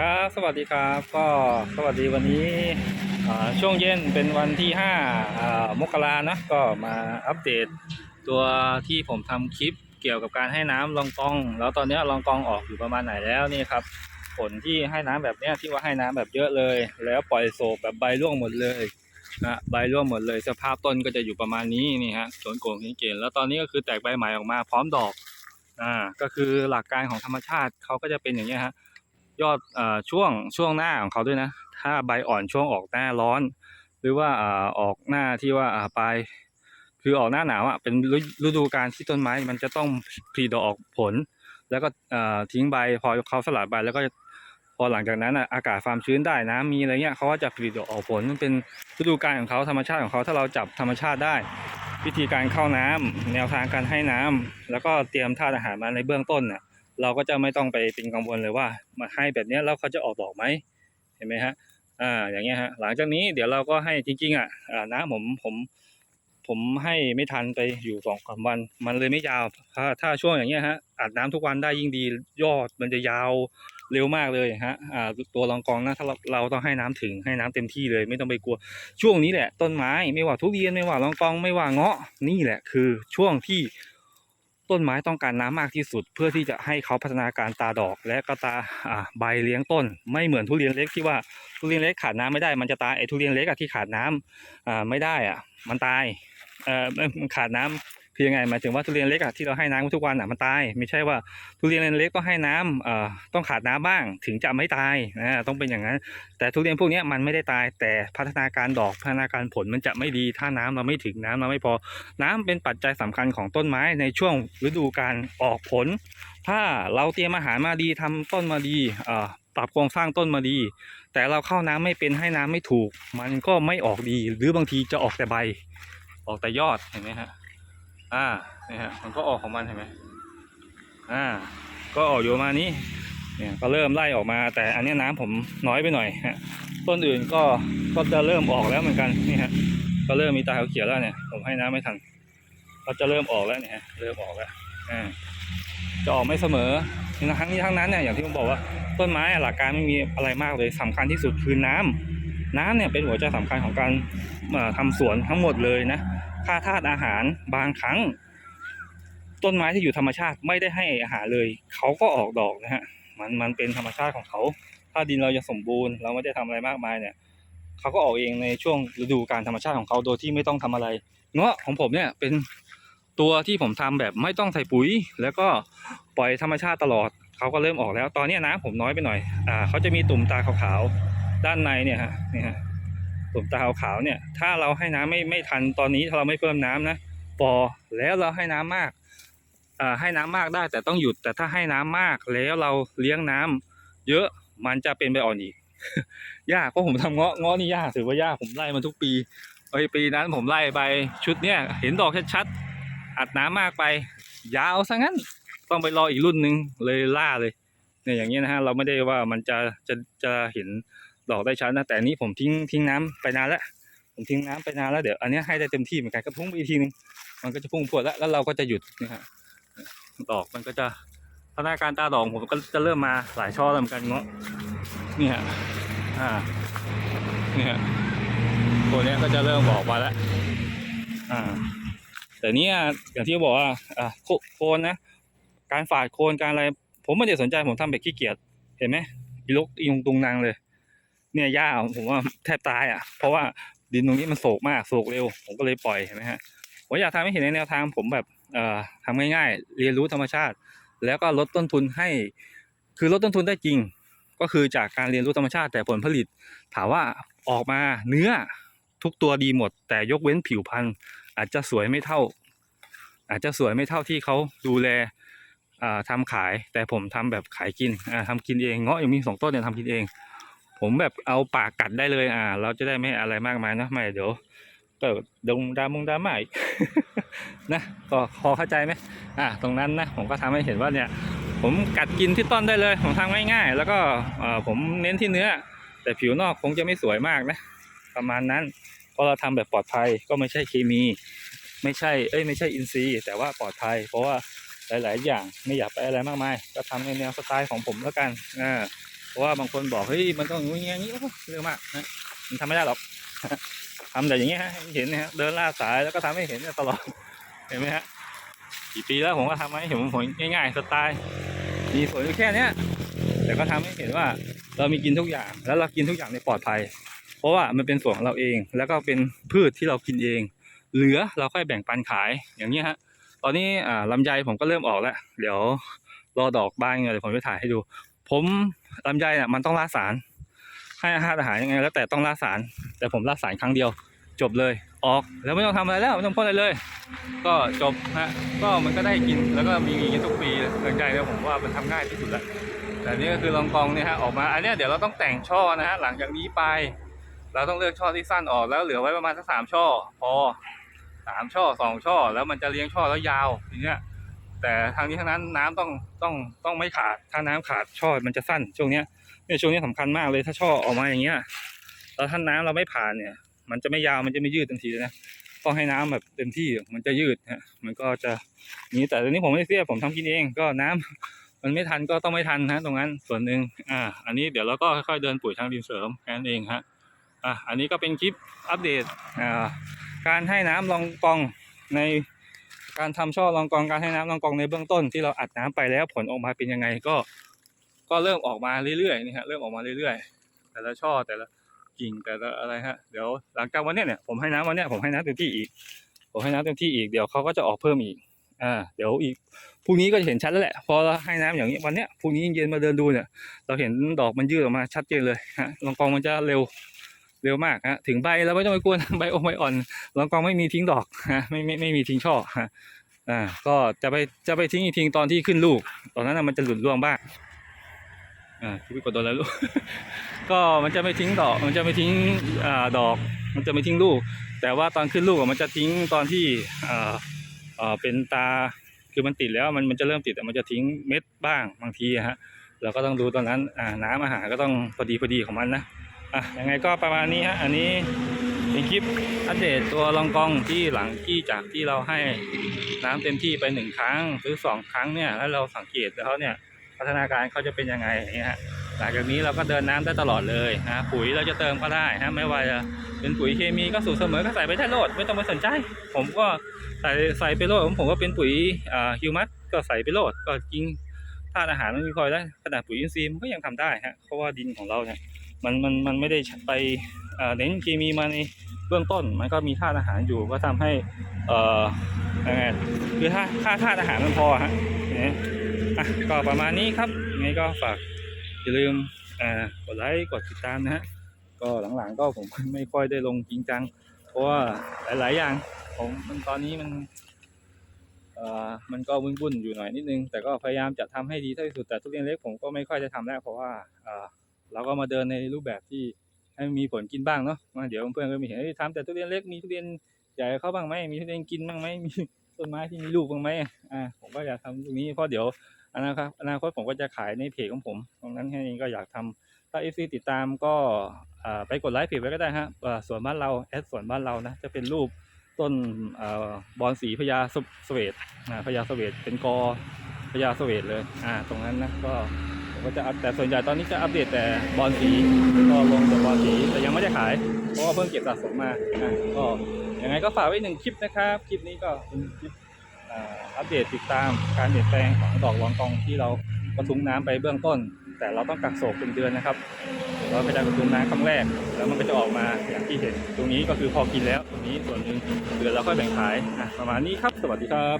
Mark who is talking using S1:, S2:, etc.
S1: ครับ สวัสดีครับ ก็สวัสดีวันนี้ช่วงเย็นเป็นวันที่5อ่ามกรานะ ก็มาอัปเดตตัวที่ผมทำคลิปเกี่ยวกับการให้น้ำลองกอง แล้วตอนนี้ลองกองออกอยู่ประมาณไหนแล้วนี่ครับ ผลที่ให้น้ำแบบนี้ที่ว่าให้น้ำแบบเยอะเลย แล้วปล่อยโศกแบบใบร่วงหมดเลยนะใบร่วงหมดเลย สภาพต้นก็จะอยู่ประมาณนี้นี่ฮะสวนโกงเกณฑ์แล้วตอนนี้ก็คือแตกใบใหม่ออกมาพร้อมดอกอ่าก็คือหลักการของธรรมชาติเขาก็จะเป็นอย่างนี้ฮะ ยอดอช่วงช่วงหน้าของเขาด้วยนะ ถ้าใบอ่อนช่วงออกหน้าร้อน หรือว่าออกหน้าที่ว่าปลายคือออกหน้าหนาวอะเป็นฤดูการที่ต้นไม้มันจะต้องผลิดอกออกผล แล้วก็ทิ้งใบพอเขาสลัดใบแล้วก็พอหลังจากนั้นอากาศความชื้นได้น้ำมีอะไรเงี้ยเขาก็จะผลิดอกออกผลมันเป็นฤดูกาลของเขาธรรมชาติของเขาถ้าเราจับธรรมชาติได้ วิธีการเข้าน้ำแนวทางการให้น้ำแล้วก็เตรียมธาตุอาหารมาในเบื้องต้นน่ะ เราก็จะไม่ต้องไปเป็นกังวลเลยว่า มาให้แบบนี้แล้วเขาจะออกดอกไหมเห็นไหมฮะอ่าอย่างเงี้ยฮะหลังจากนี้เดี๋ยวเราก็ให้จริงๆอะอ่าน้ำผมผมผมให้ไม่ทันไปอยู่สองสามวัน มันเลยไม่ยาวถ้าถ้าช่วงอย่างเงี้ยฮะอาบน้ำทุกวันได้ยิ่งดียอดมันจะยาวเร็วมากเลยฮะอ่าตัวรองกองนะถ้าเราเราต้องให้น้ำถึงให้น้ำเต็มที่เลย ไม่ต้องไปกลัว ช่วงนี้แหละ ต้นไม้ไม่ว่าทุเรียนไม่ว่ารองกองไม่ว่าเงาะนี่แหละคือช่วงที่ ต้นไม้ต้องการน้ำมากที่สุด เพื่อที่จะให้เขาพัฒนาการตาดอกและก็ตาใบเลี้ยงต้น ไม่เหมือนทุเรียนเล็กที่ว่าทุเรียนเล็กขาดน้ำไม่ได้ มันจะตายไอ้ทุเรียนเล็กอะที่ขาดน้ำอ่าไม่ได้อะมันตายเออมันขาดน้ำ คือยังไงหมายถึงว่าทุเรียนเล็กอะที่เราให้น้ำทุกวันอะมันตาย ไม่ใช่ว่าทุเรียนเล็กก็ให้น้ำเอ่อต้องขาดน้ำบ้างถึงจะไม่ตายอ่าต้องเป็นอย่างนั้น แต่ทุเรียนพวกนี้มันไม่ได้ตาย แต่พัฒนาการดอกพัฒนาการผลมันจะไม่ดีถ้าน้ำเราไม่ถึงน้ำเราไม่พอ น้ำเป็นปัจจัยสำคัญของต้นไม้ในช่วงฤดูการออกผล ถ้าเราเตรียมอาหารมาดีทำต้นมาดีเอ่อปรับโครงสร้างต้นมาดี แต่เราเข้าน้ำไม่เป็นให้น้ำไม่ถูก มันก็ไม่ออกดี หรือบางทีจะออกแต่ใบ ออกแต่ยอดเห็นไหมฮะ อ่าเนี่ยฮะมันก็ออกของมันเห็นไหมอ่า ก็ออกอยู่มานี้เนี่ยก็เริ่มไล่ออกมา แต่อันนี้น้ำผมน้อยไปหน่อยฮะต้นอื่นก็ก็จะเริ่มออกแล้วเหมือนกันนี่ฮะก็เริ่มมีตาเขียวแล้วเนี่ย ผมให้น้ำไม่ทันก็จะเริ่มออกแล้วเนี่ยเริ่มออกแล้วอ่าจะออกไม่เสมอทั้งนี้ทั้งนั้นเนี่ยอย่างที่ผมบอกว่าต้นไม้อะหลักการไม่มีอะไรมากเลยสำคัญที่สุดคือน้ำน้ำเนี่ยเป็นหัวใจสำคัญของการเอ่อทำสวนทั้งหมดเลยนะ ค่าธาตุอาหารบางครั้ง ต้นไม้ที่อยู่ธรรมชาติไม่ได้ให้อาหารเลย เขาก็ออกดอกนะฮะมันมันเป็นธรรมชาติของเขา ถ้าดินเรายังสมบูรณ์ เราไม่ได้ทำอะไรมากมายเนี่ยเขาก็ออกเองในช่วงฤดูการธรรมชาติของเขาโดยที่ไม่ต้องทำอะไรเงาะของผมเนี่ยเป็นตัวที่ผมทำแบบไม่ต้องใส่ปุ๋ย แล้วก็ปล่อยธรรมชาติตลอดเขาก็เริ่มออกแล้ว ตอนนี้ยนะผมน้อยไปหน่อยอ่าเขาจะมีตุ่มตาขาวๆด้านในเนี่ยฮะนี่ฮะ ตุ่มตาขาวๆเนี่ย ถ้าเราให้น้ำไม่ไม่ทันตอนนี้ถ้าเราไม่เพิ่มน้ำนะปอแล้วเราให้น้ำมากอ่าให้น้ำมากได้แต่ต้องหยุด แต่ถ้าให้น้ำมากแล้วเราเลี้ยงน้ำเยอะมันจะเป็นใบอ่อนอีกยากเพราะผมทำเงาะเงาะนี่ยากถือว่ายากผมไล่มาทุกปีไอ้ปีนั้นผมไล่ไปชุดเนี้ยเห็นดอกชัดๆอัดน้ำมากไป ยาวซะงั้นต้องไปรออีกรุ่นหนึ่งเลยล่าเลยเนี่ยอย่างเงี้ยนะฮะเราไม่ได้ว่ามันจะจะจะเห็น ดอกได้ชัดนะแต่อันนี้ผมทิ้งทิ้งน้ำไปนานแล้วผมทิ้งน้ำไปนานแล้วเดี๋ยวอันนี้ให้ได้เต็มที่เหมือนกันก็พุ่งไปอีกทีนึงมันก็จะพุ่งพวดแล้วแล้วเราก็จะหยุดนะฮะดอกมันก็จะพัฒนาการตาดอกผมก็จะเริ่มมาหลายช่อแล้วเหมือนกันเงาะเนี่ยอ่าเนี่ยตัวนี้ก็จะเริ่มออกมาแล้วอ่าแต่เนี้ยอย่างที่บอกว่าอ่าโคนนะการฝาดโคนการอะไร ผมไม่ได้สนใจผมทำแบบขี้เกียจเห็นไหมอีลุกอีลุงตุงนางเลย เนี่ยหญ้าผมว่าแทบตายอะ เพราะว่าดินตรงนี้มันโศกมากโศกเร็ว ผมก็เลยปล่อยเห็นไหมฮะผมอยากทำให้เห็นในแนวทางผมแบบเอ่อทำง่าย ๆ เรียนรู้ธรรมชาติ แล้วก็ลดต้นทุนให้ คือลดต้นทุนได้จริง ก็คือจากการเรียนรู้ธรรมชาติ แต่ผลผลิต ถามว่าออกมาเนื้อทุกตัวดีหมด แต่ยกเว้นผิวพรรณอาจจะสวยไม่เท่า อาจจะสวยไม่เท่าที่เขาดูแลอ่าทำขายแต่ผมทำแบบขายกินอ่าทำกินเองเงาะยังมีสองต้นเนี่ยทำกินเอง ผมแบบเอาปากกัดได้เลยอ่า เราจะได้ไม่อะไรมากมายนะไม่เดี๋ยวก็ดงดามงดราม่าอีกนะก็พอเข้าใจไหมอ่าตรงนั้นนะผมก็ทำให้เห็นว่าเนี่ย ผมกัดกินที่ต้นได้เลย ผมทำง่ายๆแล้วก็เออผมเน้นที่เนื้อ แต่ผิวนอกคงจะไม่สวยมากนะ ประมาณนั้นเพราะเราทำแบบปลอดภัยก็ไม่ใช่เคมี ไม่ใช่เอ้ยไม่ใช่อินทรีย์ แต่ว่าปลอดภัย เพราะว่าหลาย ๆ อย่างไม่อยากไปอะไรมากมาย ก็ทำในแนวสไตล์ของผมแล้วกันอ่า เพราะว่าบางคนบอกเฮ้ยมันต้องอย่างนี้อย่างนี้เรื่องมากนะมันทำไม่ได้หรอกทำแต่อย่างเงี้ยฮะให้เห็นนะฮะเดินล่าสายแล้วก็ทำให้เห็นตลอดเห็นไหมฮะกี่ปีแล้วผมก็ทำให้เห็นผลง่ายๆสไตล์มีผลอยู่แค่เนี้ยแต่ก็ทำให้เห็นว่าเรามีกินทุกอย่างแล้วเรากินทุกอย่างในปลอดภัย เพราะว่ามันเป็นส่วนของเราเอง แล้วก็เป็นพืชที่เรากินเอง เหลือเราค่อยแบ่งปันขายอย่างนี้ยฮะตอนนี้ลำไยผมก็เริ่มออกแล้ว เดี๋ยวรอดอกบานเดี๋ยวผมจะถ่ายให้ดู ผมลำไยเนี่ยมันต้องล่าสาร ให้อาหารอาหารยังไงแล้วแต่ต้องล่าสาร แต่ผมล่าสารครั้งเดียว จบเลยออกแล้วไม่ต้องทำอะไรแล้วไม่ต้องพ่นอะไรเลย ก็จบฮะก็มันก็ได้กินแล้วก็มีกินทุกปีลำไยเนี่ยผมว่ามันทำง่ายที่สุดแล้วแต่นี่ก็คือลองกองเนี่ยฮะออกมาอันนี้เดี๋ยวเราต้องแต่งช่อนะฮะหลังจากนี้ไป เราต้องเลือกช่อที่สั้นออกแล้วเหลือไว้ประมาณสักสามช่อพอสามช่อสองช่อแล้วมันจะเลี้ยงช่อแล้วยาวอย่างเงี้ย แต่ทางนี้ทั้งนั้นน้ำต้องต้องต้องไม่ขาด ถ้าน้ำขาดช่อมันจะสั้นช่วงเนี้ยเนี่ยช่วงนี้สำคัญมากเลยถ้าช่อออกมาอย่างเงี้ยแล้วถ้าน้ำเราไม่ผ่านเนี่ย มันจะไม่ยาวมันจะไม่ยืดทันทีเลยนะต้องให้น้ำแบบเต็มที่มันจะยืดฮะมันก็จะนี้แต่ตอนนี้ผมไม่ได้เสียผมทำกินเอง ก็น้ำมันไม่ทันก็ต้องไม่ทันนะตรงนั้นส่วนหนึ่งอ่า อันนี้เดี๋ยวเราก็ค่อยๆเดินปุ๋ยทางดินเสริมแค่นั้นเองฮะอะอันนี้ก็เป็นคลิปอัปเดตอ่าการให้น้ำรองกองใน การทำช่อรองกองการให้น้ำรองกองในเบื้องต้นที่เราอัดน้ำไปแล้วผลออกมาเป็นยังไงก็ ก็เริ่มออกมาเรื่อยๆนี่ฮะเริ่มออกมาเรื่อยๆ แต่ละช่อแต่ละกิ่งแต่ละอะไรฮะเดี๋ยวหลังจากวันเนี้ยเนี่ยผมให้น้ำวันเนี้ยผมให้น้ำเต็มที่อีก ผมให้น้ำเต็มที่อีกเดี๋ยวเขาก็จะออกเพิ่มอีกอ่าเดี๋ยวอีกพรุ่งนี้ก็จะเห็นชัดแล้วแหละ พอเราให้น้ำอย่างนี้วันเนี้ยพรุ่งนี้เย็นมาเดินดูเนี่ย เราเห็นดอกมันยืดออกมาชัดเจนเลยฮะรองกองมันจะเร็ว เร็วมากฮะถึงใบเราไม่ต้องไปกวนใบอมใบอ่อนรองกองไม่มีทิ้งดอกฮะไม่ไม่ไม่มีทิ้งช่อฮะอ่าก็จะไปจะไปทิ้งอีกทิ้งตอนที่ขึ้นลูก ตอนนั้นมันจะหลุดร่วงบ้างอ่าที่กดโดนแล้วลูกก็มันจะไม่ทิ้งดอก มันจะไม่ทิ้งอ่าดอก มันจะไม่ทิ้งลูก แต่ว่าตอนขึ้นลูกมันจะทิ้งตอนที่อ่าอ่าเป็นตาคือมันติดแล้วมันมันจะเริ่มติดแต่มันจะทิ้งเม็ดบ้างบางทีฮะเราก็ต้องดูตอนนั้นอ่าน้ำอาหารก็ต้องพอดีพอดีของมันนะ อะยังไงก็ประมาณนี้ฮะอันนี้เป็นคลิปอัปเดตตัวลองกองที่หลังที่จากที่เราให้น้ำเต็มที่ไปหนึ่งครั้งหรือสองครั้งเนี่ยแล้วเราสังเกตแล้วเนี่ยพัฒนาการเขาจะเป็นยังไงอย่างเงี้ยฮะหลังจากนี้เราก็เดินน้ำได้ตลอดเลยฮะปุ๋ยเราจะเติมก็ได้ฮะไม่ว่าจะเป็นปุ๋ยเคมีก็สูตรเสมอก็ใส่ไปได้โลดไม่ต้องไปสนใจ ผมก็ใส่ใส่ไปโลดผมผมก็เป็นปุ๋ยอ่าฮิวมัสก็ใส่ไปโลดก็จริงธาตุอาหารมันมีคอยได้ขนาดปุ๋ยอินทรีย์มันก็ยังทำได้ฮะเพราะว่าดินของเราเนี่ย มันมันมันไม่ได้ไปเน้นเคมีมาในเบื้องต้น มันก็มีธาตุอาหารอยู่ก็ทำให้เอ่อยังไงคือถ้าค่าธาตุอาหารมันพอฮะเนี่ยอะก็ประมาณนี้ครับยังไงก็ฝากอย่าลืมกดไลค์กดติดตามนะฮะก็หลังๆก็ผมไม่ค่อยได้ลงจริงจัง เพราะว่าหลายๆอย่างผมมันตอนนี้มันเอ่อมันก็วุ่นๆอยู่หน่อยนิดนึง แต่ก็พยายามจะทำให้ดีที่สุดแต่ทุเรียนเล็กผมก็ไม่ค่อยจะทำแล้วเพราะว่าเอ่อ เราก็มาเดินในรูปแบบที่ให้มีผลกินบ้างเนาะมาเดี๋ยวเพื่อนก็มีเห็นทำแต่ทุเรียนเล็กมีทุเรียนใหญ่เข้าบ้างไหมมีทุเรียนกินบ้างไหมมีต้นไม้ที่มีลูกบ้างไหมอ่าผมก็อยากทำตรงนี้เพราะเดี๋ยวอนาคตอนาคตผมก็จะขายในเพจของผมตรงนั้นแค่นี้ก็อยากทำถ้าเอฟซีติดตามก็ไปกดไลค์เพจไว้ก็ได้ฮะสวนบ้านเราแอดสวนบ้านเรานะจะเป็นรูปต้นอบอนสีพญาสเวตพญาสเวตเป็นกอพญาสเวตเลยอ่าตรงนั้นนะก็ ก็จะอัปแต่ส่วนใหญ่ตอนนี้จะอัปเดตแต่บอลสีก็ลงแต่บอลสีแต่ยังไม่ได้ขาย เพราะว่าเพิ่งเก็บสะสมมาอะก็ยังไงก็ฝากไว้หนึ่งคลิปนะครับ คลิปนี้ก็เป็นคลิปอัปเดตติดตามการเปลี่ยนแปลงของดอกรองกองที่เรากระทุ้งน้ำไปเบื้องต้น แต่เราต้องกักโศกเป็นเดือนนะครับเราไปได้กระทุ้งน้ำครั้งแรก แล้วมันก็จะออกมาอย่างที่เห็น ตรงนี้ก็คือพอกินแล้วตรงนี้ส่วนหนึ่งเหลือนเราค่อยแบ่งขายอะประมาณนี้ครับ สวัสดีครับ